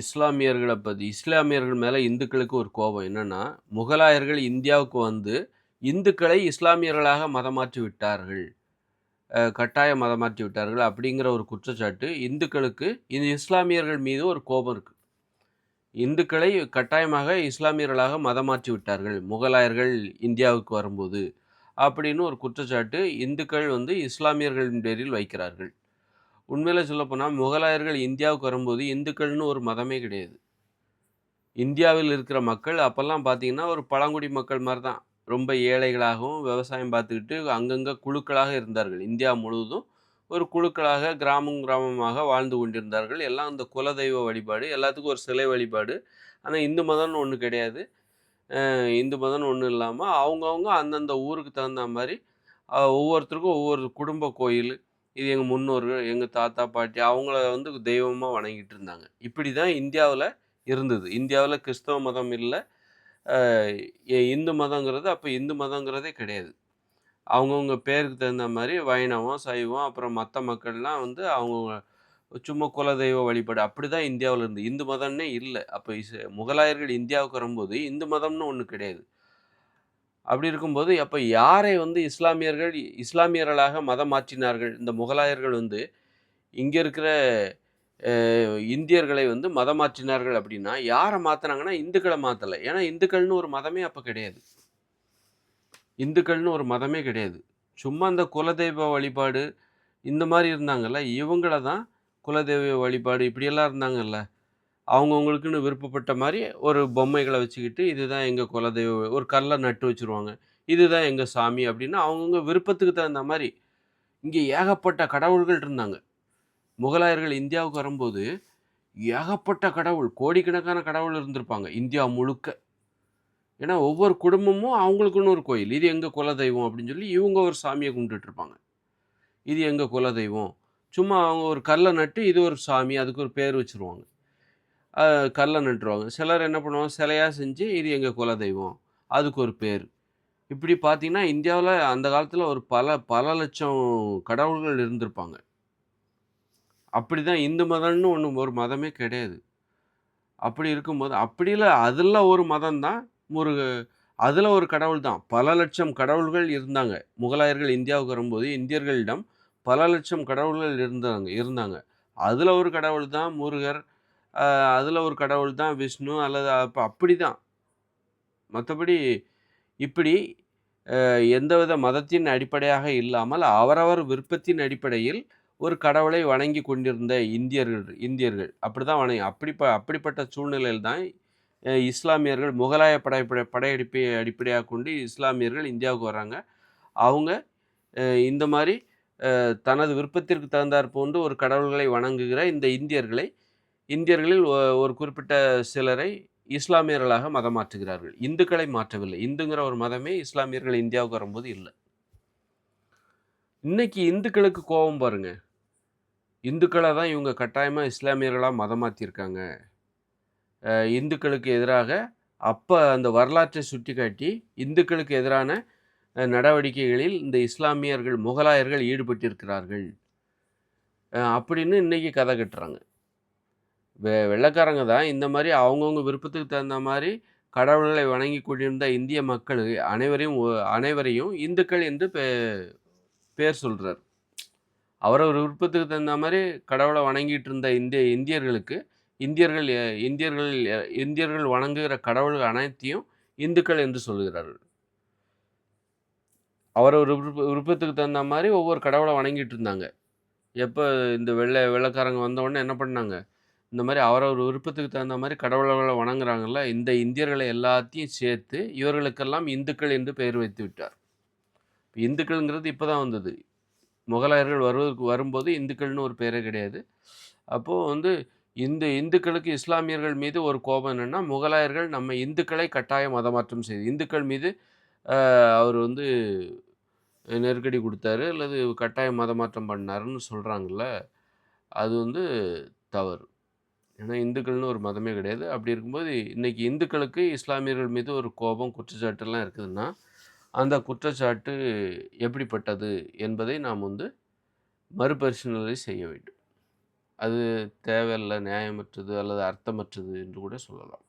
இஸ்லாமியர்களை பற்றி இஸ்லாமியர்கள் மேலே இந்துக்களுக்கு ஒரு கோபம் என்னென்னா முகலாயர்கள் இந்தியாவுக்கு வந்து இந்துக்களை இஸ்லாமியர்களாக மதமாற்றி விட்டார்கள். கட்டாய மதமாற்றி விட்டார்கள் அப்படிங்கிற ஒரு குற்றச்சாட்டு இந்துக்களுக்கு இந்த இஸ்லாமியர்கள் மீது ஒரு கோபம் இருக்குது இந்துக்களை கட்டாயமாக இஸ்லாமியர்களாக மதமாற்றி விட்டார்கள் முகலாயர்கள் இந்தியாவுக்கு வரும்போது அப்படின்னு ஒரு குற்றச்சாட்டு இந்துக்கள் வந்து இஸ்லாமியர்களின் பேரில் வைக்கிறார்கள். உண்மையில் சொல்லப்போனால் முகலாயர்கள் இந்தியாவுக்கு வரும்போது இந்துக்கள்னு ஒரு மதமே கிடையாது. இந்தியாவில் இருக்கிற மக்கள் அப்போல்லாம் பார்த்தீங்கன்னா ஒரு பழங்குடி மக்கள் மாதிரி தான் ரொம்ப ஏழைகளாகவும் விவசாயம் பார்த்துக்கிட்டு அங்கங்கே குழுக்களாக இருந்தார்கள். இந்தியா முழுவதும் ஒரு குழுக்களாக கிராமம் கிராமமாக வாழ்ந்து கொண்டிருந்தார்கள். எல்லாம் அந்த குலதெய்வ வழிபாடு எல்லாத்துக்கும் ஒரு சிலை வழிபாடு. ஆனால் இந்து மதம்னு ஒன்று கிடையாது. இந்து மதம்னு ஒன்றும் இல்லாமல் அவங்கவுங்க அந்தந்த ஊருக்கு தகுந்த மாதிரி ஒவ்வொருத்தருக்கும் ஒவ்வொரு குடும்ப கோயில் இது எங்கள் முன்னோர்கள் எங்கள் தாத்தா பாட்டி அவங்கள வந்து தெய்வமாக வணங்கிட்டு இருந்தாங்க இப்படி தான் இந்தியாவில் இருந்தது. இந்தியாவில் கிறிஸ்தவ மதம் இல்லை. இந்து மதங்கிறது அப்போ இந்து மதங்கிறதே கிடையாது. அவங்கவுங்க பேருக்கு தகுந்த மாதிரி வைணவம் சைவம் அப்புறம் மற்ற மக்கள்லாம் வந்து அவங்க சும்மா குலதெய்வ வழிபாடு அப்படி தான் இந்தியாவில் இருந்து. இந்து மதம்னே இல்லை. அப்போ இஸ் முகலாயர்கள் இந்தியாவுக்கு வரும்போது இந்து மதம்னு ஒன்று கிடையாது. அப்படி இருக்கும்போது அப்போ யாரை வந்து இஸ்லாமியர்கள் இஸ்லாமியர்களாக மதம் மாற்றினார்கள்? இந்த முகலாயர்கள் வந்து இங்கே இருக்கிற இந்தியர்களை வந்து மதம் மாற்றினார்கள் அப்படின்னா யாரை மாற்றினாங்கன்னா இந்துக்களை மாற்றலை ஏன்னா இந்துக்கள்னு ஒரு மதமே அப்போ கிடையாது. இந்துக்கள்னு ஒரு மதமே கிடையாது. சும்மா இந்த குலதெய்வ வழிபாடு இந்த மாதிரி இருந்தாங்கல்ல இவங்கள தான் குலதெய்வ வழிபாடு இப்படியெல்லாம் இருந்தாங்கல்ல. அவங்கவுங்களுக்குன்னு விருப்பப்பட்ட மாதிரி ஒரு பொம்மைகளை வச்சுக்கிட்டு இதுதான் எங்கள் குலதெய்வ ஒரு கல்லை நட்டு வச்சுருவாங்க. இதுதான் எங்கள் சாமி அப்படின்னு அவங்கவுங்க விருப்பத்துக்கு தகுந்த மாதிரி இங்கே ஏகப்பட்ட கடவுள்கள் இருந்தாங்க. முகலாயர்கள் இந்தியாவுக்கு வரும்போது ஏகப்பட்ட கடவுள் கோடிக்கணக்கான கடவுள் இருந்திருப்பாங்க இந்தியா முழுக்க. ஏன்னா ஒவ்வொரு குடும்பமும் அவங்களுக்குன்னு ஒரு கோயில். இது எங்கள் குலதெய்வம் அப்படின்னு சொல்லி இவங்க ஒரு சாமியை கும்பிட்டுட்டு இருப்பாங்க இது எங்கள் குலதெய்வம். சும்மா அவங்க ஒரு கல்லை நட்டு இது ஒரு சாமி அதுக்கு ஒரு பேர் வச்சுருவாங்க. கல்லை நட்டுருவாங்க. சிலர் என்ன பண்ணுவாங்க? சிலையாக செஞ்சு இது எங்கள் குலதெய்வம். அதுக்கு ஒரு பேர். இப்படி பார்த்தீங்கன்னா இந்தியாவில் அந்த காலத்தில் ஒரு பல பல லட்சம் கடவுள்கள் இருந்திருப்பாங்க. அப்படி தான் இந்து மதம்னு ஒன்று ஒரு மதமே கிடையாது. அப்படி இருக்கும்போது அப்படியில் அதில் ஒரு மதம் தான் முருக அதில் ஒரு கடவுள் தான் பல லட்சம் கடவுள்கள் இருந்தாங்க. முகலாயர்கள் இந்தியாவுக்கு வரும்போது இந்தியர்களிடம் பல லட்சம் கடவுள்கள் இருந்தாங்க இருந்தாங்க. அதில் ஒரு கடவுள் தான் முருகர் அதில் ஒரு கடவுள் தான் விஷ்ணு அல்லது அப்போ அப்படி தான் மற்றபடி இப்படி எந்தவித மதத்தின் அடிப்படையாக இல்லாமல் அவரவர் விருப்பத்தின் அடிப்படையில் ஒரு கடவுளை வணங்கி கொண்டிருந்த இந்தியர்கள் இந்தியர்கள். அப்படி தான் வணங்கி அப்படிப்ப அப்படிப்பட்ட சூழ்நிலையில் தான் இஸ்லாமியர்கள் முகலாய படைப்படை படையெடுப்பை அடிப்படையாக கொண்டு இஸ்லாமியர்கள் இந்தியாவுக்கு வராங்க. அவங்க இந்த மாதிரி தனது விருப்பத்திற்கு தகுந்தாற் போன்று ஒரு கடவுள்களை வணங்குகிற இந்த இந்தியர்களை இந்தியர்களில் ஒரு குறிப்பிட்ட சிலரை இஸ்லாமியர்களாக மதம் மாற்றுகிறார்கள். இந்துக்களை மாற்றவில்லை. இந்துங்கிற ஒரு மதமே இஸ்லாமியர்கள் இந்தியாவுக்கு வரும்போது இல்லை. இன்னைக்கு இந்துக்களுக்கு கோபம் பாருங்க. இந்துக்களை தான் இவங்க கட்டாயமாக இஸ்லாமியர்களாக மதம் மாற்றிருக்காங்க இந்துக்களுக்கு எதிராக அப்போ அந்த வரலாற்றை சுட்டி காட்டி இந்துக்களுக்கு எதிரான நடவடிக்கைகளில் இந்த இஸ்லாமியர்கள் முகலாயர்கள் ஈடுபட்டிருக்கிறார்கள். அப்படின்னு இன்றைக்கி கதை கட்டுறாங்க. வெ வெள்ளக்காரங்க தான் இந்த மாதிரி அவங்கவுங்க விருப்பத்துக்கு தகுந்த மாதிரி கடவுள்களை வணங்கி கொண்டிருந்த இந்திய மக்கள் அனைவரையும் அனைவரையும் இந்துக்கள் என்று பே பேர் சொல்கிறார் அவரவர் விருப்பத்துக்கு தகுந்த மாதிரி கடவுளை வணங்கிட்டு இருந்த இந்திய இந்தியர்களுக்கு இந்தியர்கள் இந்தியர்கள் இந்தியர்கள் வணங்குகிற கடவுள்கள் அனைத்தையும் இந்துக்கள் என்று சொல்கிறார்கள். அவரவர் விருப்ப விருப்பத்துக்கு தகுந்த மாதிரி ஒவ்வொரு கடவுளை வணங்கிட்டு இருந்தாங்க. எப்போ இந்த வெள்ளை வெள்ளைக்காரங்க வந்தவுடனே என்ன பண்ணாங்க? இந்த மாதிரி அவரவர் விருப்பத்துக்கு தகுந்த மாதிரி கடவுளர்களை வணங்குறாங்கல்ல இந்த இந்தியர்களை எல்லாத்தையும் சேர்த்து இவர்களுக்கெல்லாம் இந்துக்கள் என்று பெயர் வைத்து விட்டார். இந்துக்கள்ங்கிறது இப்போ தான் வந்தது. முகலாயர்கள் வருவதற்கு வரும்போது இந்துக்கள்னு ஒரு பேரே கிடையாது. அப்போது வந்து இந்த இந்துக்களுக்கு இஸ்லாமியர்கள் மீது ஒரு கோபம் என்னென்னா முகலாயர்கள் நம்ம இந்துக்களை கட்டாய மதமாற்றம் செய்து இந்துக்கள் மீது அவர் வந்து நெருக்கடி கொடுத்தாரு அல்லது கட்டாய மதமாற்றம் பண்ணாருன்னு சொல்கிறாங்கல்ல அது வந்து தவறு. ஏன்னா இந்துக்கள்னு ஒரு மதமே கிடையாது அப்படி இருக்கும்போது இன்றைக்கி இந்துக்களுக்கு இஸ்லாமியர்கள் மீது ஒரு கோபம் குற்றச்சாட்டுலாம் இருக்குதுன்னா அந்த குற்றச்சாட்டு எப்படிப்பட்டது என்பதை நாம் வந்து மறுபரிசீலனை செய்ய வேண்டும் அது தேவையில்ல, நியாயமற்றது அல்லது அர்த்தமற்றது என்று கூட சொல்லலாம்.